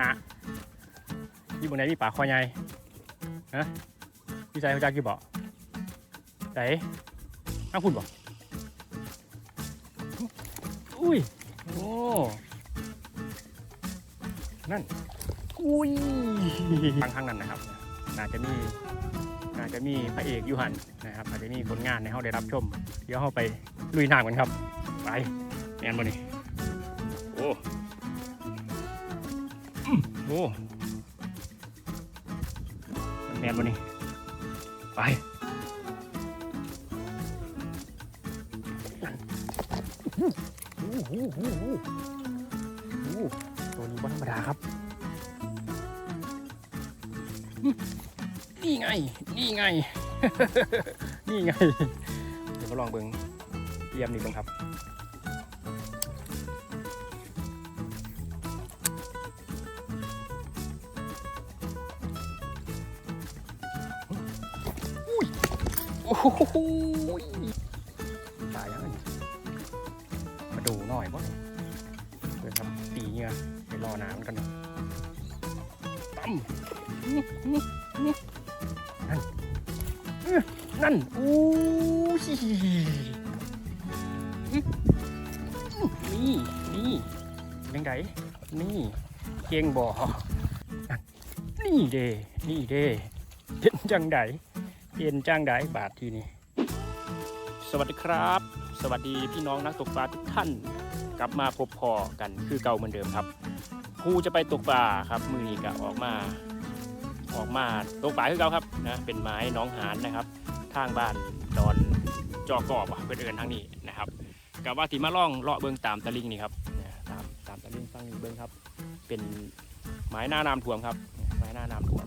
นะยี่บนไหนมีป่าคอใหญ่ฮะพี่ชายเขาจักกี่บ่ไหนข้างคุณบ่อุ้ยโอ้นั่นอุ้ยทางทางนั้นนะครับน่าจะมีน่าจะมีพระเอกยูหันนะครับอาจจะมีผลงานในเขาได้รับชม เดี๋ยวเขาไปลุยน้ำกันครับ ไปแอนมานี่โอ้ โอ้แมนมานี่ไปโอ้โหโอ้โหโอ้โหตัวนี้ว่าธรรมดาครับ นี่ไง นี่ไง นี่ไง เดี๋ยวมาลองเบิ้งเยี่ยมนี่บิ้งครับ ตายแล้วนี่มาดูหน่อยบ่เนี่ยเดี๋ยวครับตีเงี้ยไปรอน้ำกันหน่อยตั้มนั่นอู้ยนี่นี่ยังไงนี่เก่งบ่นั่นนี่เด้นี่เด้เป็นจังได เป็นจังได้บาทที่นี่ สวัสดีครับ สวัสดีพี่น้องนักตกปลาทุกท่าน กลับมาพบพอกันคือเก่าเหมือนเดิมครับครูจะไปตกปลาครับ มือนี้ก็ออกมา ออกมาตกปลาคือเก่าครับนะเป็นไม้น้องหานนะครับ ทางบ้านดอนจอกอบเพื่อนเอินทางนี้นะครับกับว่าที่มาล่องเลาะเบิ้งตามตะลิงนี่ครับตามตามตะลิงฟังเบิ้งครับ เป็นไม้หน้าน้ำท่วมครับ ไม้หน้าน้ำท่วม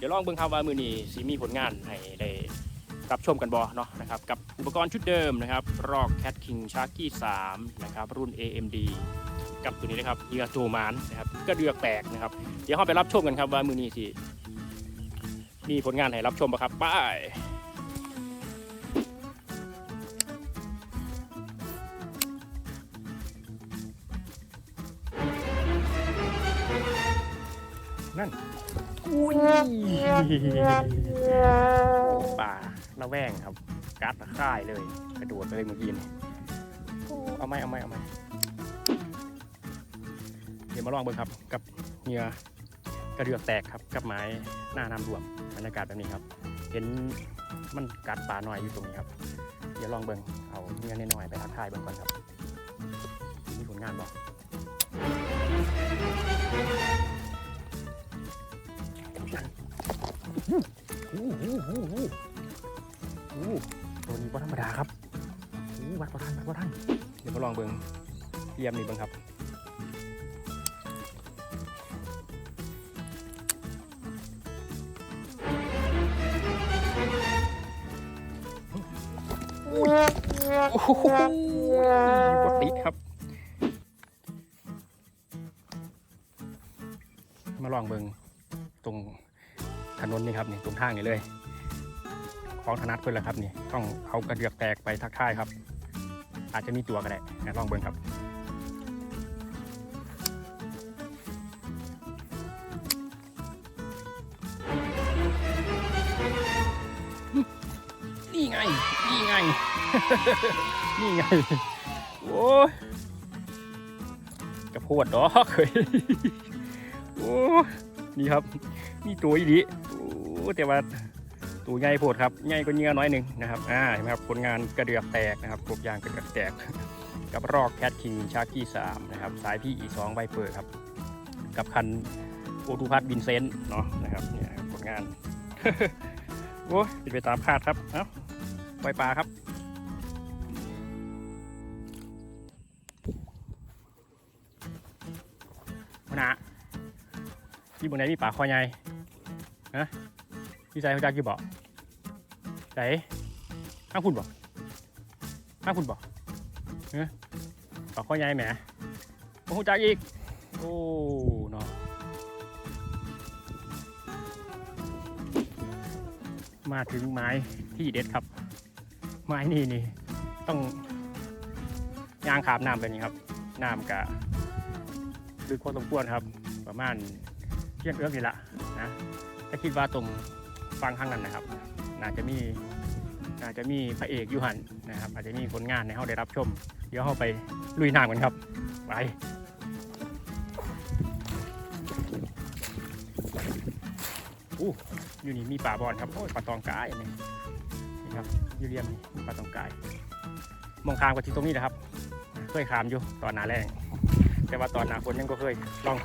เดี๋ยวลองเบิ้งครับว่ามือนี้สีมีผลงานให้ได้รับชมกันบอเนาะนะครับกับอุปกรณ์ชุดเดิมนะครับ Rock Cat King Sharky 3นะครับรุ่น AMD กับตัวนี้นะครับเหยื่อโจมานนะครับก็เดือกแตกนะครับ เดี๋ยวเราไปรับชมกันครับว่ามือนี้สิมีผลงานให้รับชมปะครับไปนั่น อุ้ยป่าละแวงครับ กัดตะข่ายเลยกระโดดไปเลยเมื่อกี้นี่เอาไหมเอาไหมเอาไหมเดี๋ยวมาลองเบิ่งครับ กับเหงื่อกระเดือกแตกครับกับไม้หน้าน้ำรวมบรรยากาศแบบนี้ครับ เห็นมันกัดป่าหน่อยอยู่ตรงนี้ครับ เดี๋ยวลองเบิ่งเอาเหงื่อน้อยๆไปทักทายเบิ่งก่อนครับมีผลงานบอก โอ้โหโอ้โหโอ้โหตัวนี้ว่าธรรมดาครับโอ้วัดประทันวัดประทันเดี๋ยวมาลองเบิ้งเทียมนี่เบิ้งครับโอ้โหบติดครับ มาลองเบิ้ง ตรงถนนนี่ครับนี่ตรงทางนี่เลย ของถนัดเพื่อนแหละครับนี่ต้องเอากระเดือกแตกไปทักทายครับ อาจจะมีตัวก็ได้ลองเบิ่งครับนี่ไง นี่ไง นี่ไง โอ้ยกระโพดดอกเฮ้ยโอ้ย นี่ครับมีตัวอีดีโอ้แต่ว่าตัวใหญ่โพดครับใหญ่กว่าเหงือน้อยหนึ่งนะครับอ่าเห็นไหมครับผลงานกระเดือกแตกนะครับกบยางกระเดือกแตก กับรอกแคทคิงชาร์กี้สามนะครับสายพี่อีสองใบเปิดครับ กับคันโอทูพัทวินเซนเนาะนะครับเนี่ยผลงานโอ้ยเป็นไปตามคาดครับเอ้าปล่อยปลาครับ ที่บนไหนมีป่าคอใหญ่ฮะพี่ชายเขาจักกี่บ่ไหนข้างคุณบ่ข้างคุณบ่เฮ้ยป่าคอใหญ่แหมโอ้โหจักอีก โอ้เนาะมาถึงไม้ที่เด็ดครับ ไม้นี่นี่ต้องยางขามน้ำแบบนี้ครับน้ำกะลึกพอสมควรครับ ประมาณ เที่ยงเอื้อมนี่ละนะถ้าคิดว่าตรงฟังข้างนั้นนะครับน่าจะมีน่าจะมีพระเอกยูหันนะครับ อาจจะมีผลงานให้เราได้รับชม เดี๋ยวเราไปลุยน้ำกันครับ ไปอู้อยู่นี่มีป่าบอนครับโอ้ยปลาตองกายอันนี้นี่ครับยูเรียมนี่ปลาตองกาย มองคามกับที่ตรงนี้นะครับ เคยขามอยู่ตอนหนาแรงแต่ว่าตอนหนาฝนยังก็เคยลอง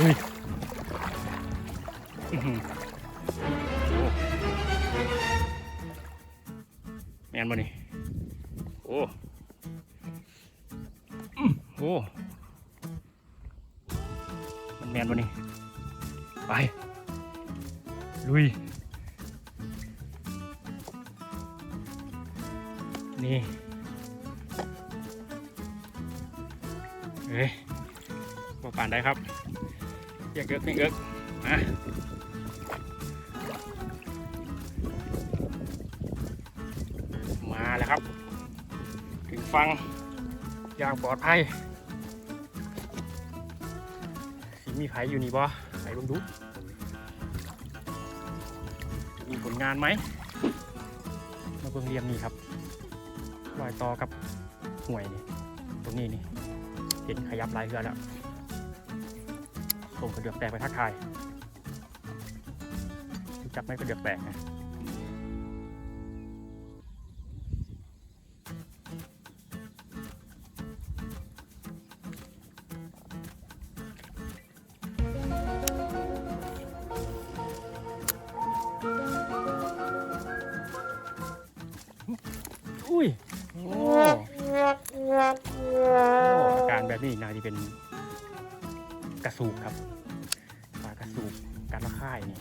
ลุยแมนบ่นี่โอ้โอ้มันแมนบ่นี่ไป ลุย นี่เฮ้ยบอปานได้ครับ ยกเอิกเรียกเอิกมามาแล้วครับ ถึงฟังอย่างปลอดภัยสิมีไผอยู่นี่บ่ไปเบิ่งดู มีผลงานไหม มาเบิ่งเรียมนี่ครับรอยต่อกับห่วยนี่ ตรงนี้นี่ เห็นขยับลายเรือแล้ว ส่งกระเดือกแตกไปทักทาย จับไม่กระเดือกแตกนะ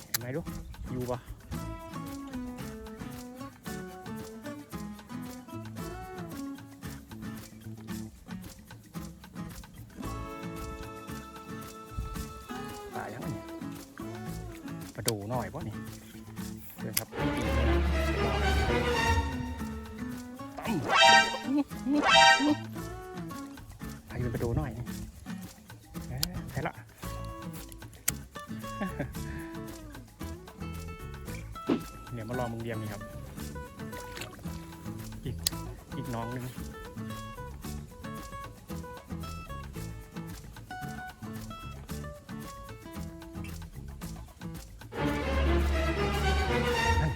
เห็นไหมลูกอยู่ปะปลายังไงปลาดูหน่อยปะนี่เดินครับตั้มไปเป็นไปดูหน่อยเอ๊ะใช่ละ ยวมารอมึงเดียมนี่ครับ อีกอีกน้องหนึงนั่น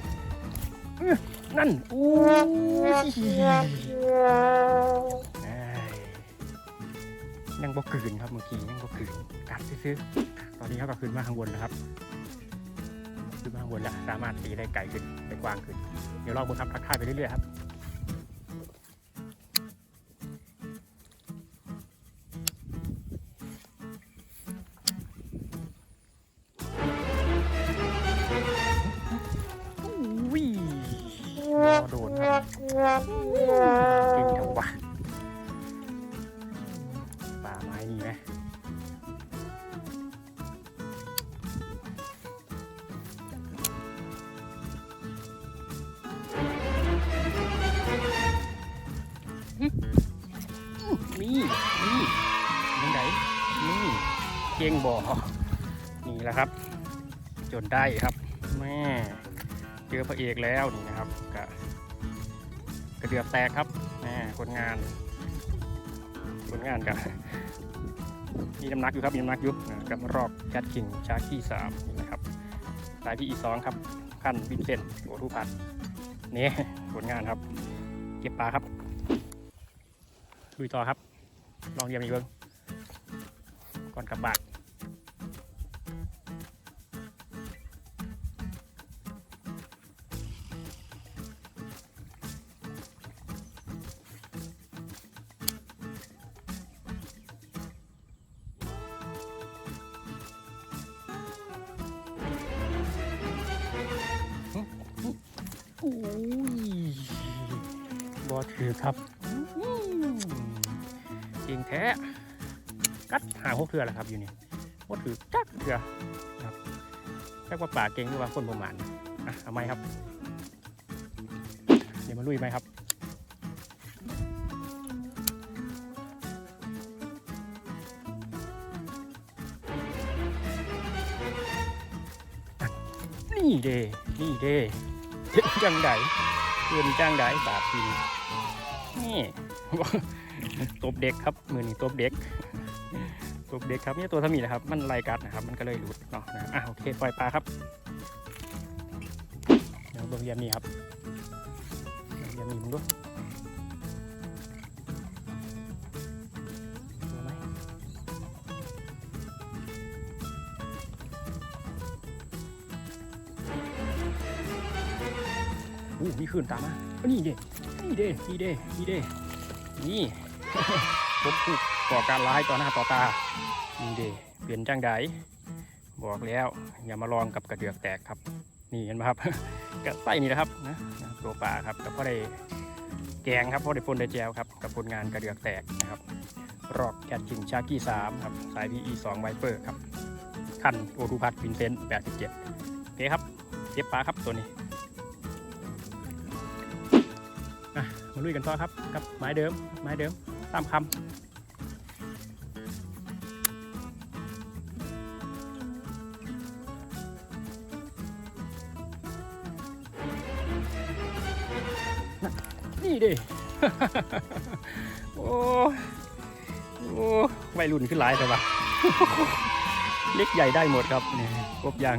อื้อนั่นอู้ยังบ่คืนครับเมื่อกี้ยังบ่คืนกัดซื้อตอนนี้เขาก็ขึ้นมาข้างบนแล้วครับ บนแล้วสามารถตีได้ไกลขึ้นได้กว้างขึ้น เดี๋ยวลองบนครับทักทายไปเรื่อยๆครับอุ้ยรอโดนครับจริงเถอะวะ บ่อนี่แหละครับ จนได้ครับแม่เจอพระเอกแล้วนี่นะครับกะกระเดือกแตกครับแหมผลงานผลงานกับมีน้ำหนักอยู่ครับมีน้ำหนักอยู่กับรอบแคทคิงชาร์คีสามนี่นะครับสายที่อีสองครับขั้นวินเซนต์โอทูพัดนี่ผลงานครับ เก็บปลาครับลุยต่อครับ ลองเรียมอีกเบิ้งก่อนกลับบ้าน ครับอืมเก่งแท้ กัดหาหกเถื่อแหละครับอยู่นี่ว่าถือจักเถื่อครับแค่ว่าป่าเก่งหรือว่าคนประมาณอะเอาไหมครับ เดี๋ยวมาลุยไหมครับนี่เด้นี่เด้เห็นจังไดเห็นจังไดบาดทีนี้ นี่ตบเด็กครับมือนี่ตบเด็กตบเด็กครับนี่ตัวทมีนะครับ มันไล่กัดนะครับ มันก็เลยหลุดเนาะนะอะโอเคปล่อยปลาครับเดี๋ยวเรียนนี่ครับเรียนนี่มึงด้วยดูไหมอู้มีขึ้นตามมาอานี่เด้ นี่เด้นี่เด้นี่เด้นี่ผมผูกก่อการร้ายต่อหน้าต่อตานี่เด้เปลี่ยนจังไดบอกแล้วอย่ามาลองกับกระเดือกแตกครับ นี่เห็นไหมครับกระไส้นี่นะครับนะตัวปลาครับแต่พอได้แกงครับพอได้ปนได้แจวครับกับผลงานกระเดือกแตกนะครับรอกแกดจิงชากี้สามครับสาย PE 2ไวเปอร์ครับคันโอทูพัทวินเซนต์87โอเคครับเก็บปลาครับตัวนี้ อะมาลุยกันต่อครับกับไม้เดิมไม้เดิมตามคำนี่ดิ โอ้โอ้วัยรุ่นขึ้นหลายแต่ว่าเล็กใหญ่ได้หมดครับนี่กบยาง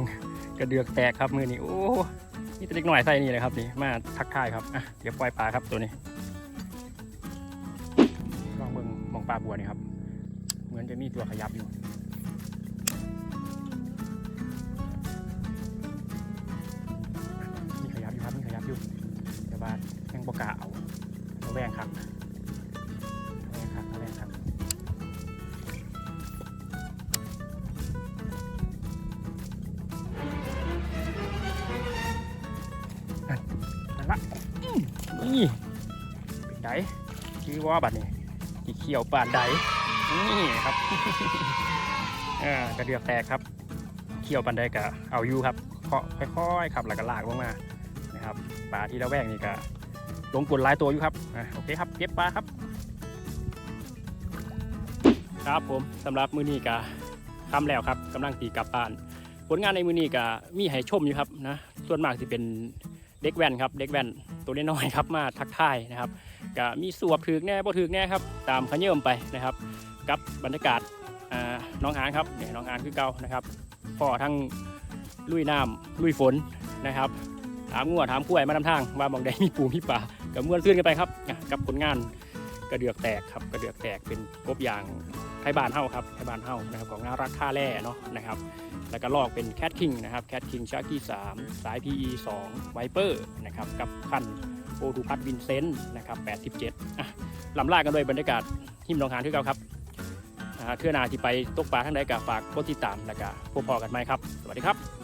กระเดือกแตกครับมือนี่โอ้ นี่ตัวเล็กหน่อยใส่นี่เลยครับนี่มาทักทายครับอะเดี๋ยวปล่อยปลาครับตัวนี้ลองเบิ่งมองปลาบัวนี่ครับ เหมือนจะมีตัวขยับอยู่มีขยับอยู่ครับมีขยับอยู่แต่ว่ายังบกาเอาแวงครับ ชื่อว่าบัดนี้กี่เขียวปานไดนี่ครับอ่ากระเดือกแตกครับ เขียวปันไดกะเอาอยู่ครับเคาะค่อยๆครับแล้วก็ลากลงมานะครับปลาที่ระแวกนี่ก็ลงกลลายตัวอยู่ครับอะโอเคครับเก็บปลาครับ ครับผมสำหรับมือนี้กะคำแล้วครับกำลังตีกลับบ้าน ผลงานในมือนี้กะมีให้ชมอยู่ครับนะส่วนมากจะเป็นเด็กแว่นครับเด็กแว่นตัวน้อยๆครับมาทักทายนะครับ กะมีสวบถือแน่บ่ถือแน่ครับ ตามขยื่มไปนะครับ กับบรรยากาศน้องหานครับเนี่ยน้องหานคือเก่านะครับพ่อทั้งลุยน้ำลุยฝนนะครับ ถามงัวถามกล้วยมานำทางว่าบางใดมีปูมีป่ากับม้วนซื่นกันไปครับกับผลงานกระเดือกแตกครับกระเดือกแตกเป็นกบยางไทยบานเฮาครับไทยบานเฮานะครับของน่ารักค่าแร่เนาะนะครับ แล้วก็ลอกเป็นแคทคิงนะครับแคทคิงชาร์กี้3สาย PE 2ไวเปอร์นะครับกับคัน ดูพัทวินเซนต์นะครับ87ลำลากันด้วยบรรยากาศหิมลองหานที่เก่าครับเทื่อนาที่ไปตกปลาทั้งใดกาฝากกดติดตามและกาพบพอกันไหมครับ สวัสดีครับ